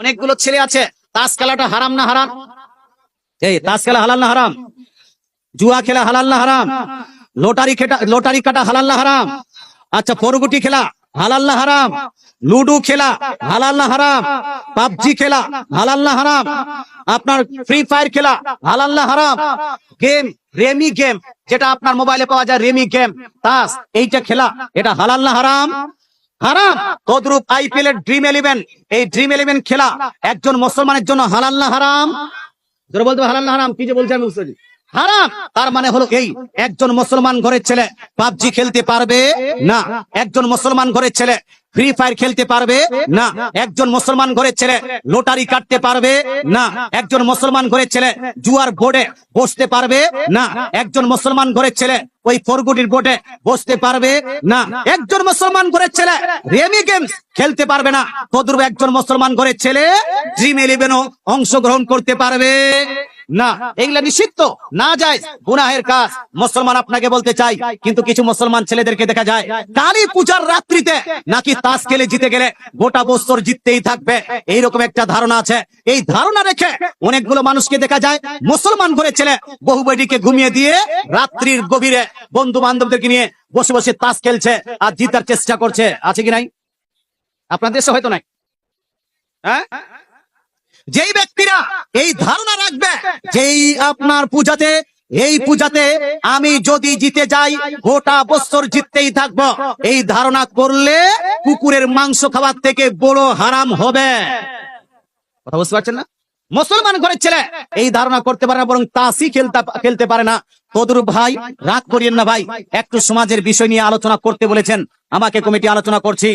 অনেকগুলো ছেলে আছে, তাস খেলাটা হারাম না হারাম? এই, তাস খেলা হালাল না হারাম? জুয়া খেলা হালাল না হারাম? লোটারি খেটা, লোটারি কাটা হালাল না হারাম? আচ্ছা পরগুটি খেলা হালাল না হারাম? লুডু খেলা হালাল না হারাম? পাবজি খেলা হালাল না হারাম? আপনার ফ্রি ফায়ার খেলা হালাল না হারাম? গেম, রেমি গেম, যেটা আপনার মোবাইলে পাওয়া যায়, রেমি গেম, তাস, এইটা খেলা, এটা হালাল না হারাম? হারাম? তদ্রুপ আইপিএল এর ড্রিম ইলেভেন এই ড্রিম ইলেভেন খেলা একজন মুসলমানের জন্য হালাল না হারাম? বলতে হালাল না হারাম? কি যে বলছে আমি বুঝতে। হারাম। তার মানে হলো এই, একজন মুসলমান ঘরের ছেলে পাবজি খেলতে পারবে? না। একজন মুসলমান ঘরের ছেলে ফ্রি ফায়ার খেলতে পারবে? না। একজন মুসলমান ঘরের ছেলে লোটারি কাটতে পারবে? না। একজন মুসলমান ঘরের ছেলে জুয়ার বোর্ডে বসতে পারবে? না। একজন মুসলমান ঘরের ছেলে ওই ফোরগুটির বোর্ডে বসতে পারবে? না। একজন মুসলমান ঘরের ছেলে রেমি গেমস খেলতে পারবে না। তদ্রুপ একজন মুসলমান ঘরের ছেলে ড্রিম ইলেভেনও অংশগ্রহণ করতে পারবে? না, এগুলা নিষিদ্ধ। না যায়, গুনাহের কাজ মুসলমান আপনাকে বলতে চাই কিন্তু কিছু মুসলমান ছেলেদেরকে দেখা যায়, কালী পূজার রাত্রিতে নাকি তাস খেলে জিতে গেলে গোটা বছর জিততেই থাকবে। এইরকম একটা ধারণা আছে। এই ধারণা রেখে অনেকগুলো মানুষকে দেখা যায়, মুসলমান ঘরে ছেলে বহু বেটিকে ঘুমিয়ে দিয়ে রাত্রির গভীরে বন্ধু বান্ধবদেরকে নিয়ে বসে বসে তাস খেলছে আর জিতার চেষ্টা করছে। আছে কি নাই? আপনার দেশে হয়তো নাই। হ্যাঁ? যেই ব্যক্তিরা এই যেই আপনার পূজাতে, এই পূজাতে আমি যদি জিতে যাই, গোটা বছর জিততেই থাকব। এই ধারণা করলে কুকুরের মাংস খাবার থেকে বড় হারাম হবে। কথা বুঝতে পারছেন না? মুসলমান ঘরের ছেলে, এই ধারণা করতে পারে না, বরং তাসই খেলতে খেলতে পারে না। তদুর ভাই, রাগ করিয়েন না ভাই, একটু সমাজের বিষয় নিয়ে আলোচনা করতে বলেছেন। আমাকে কমিটি আলোচনা করছি।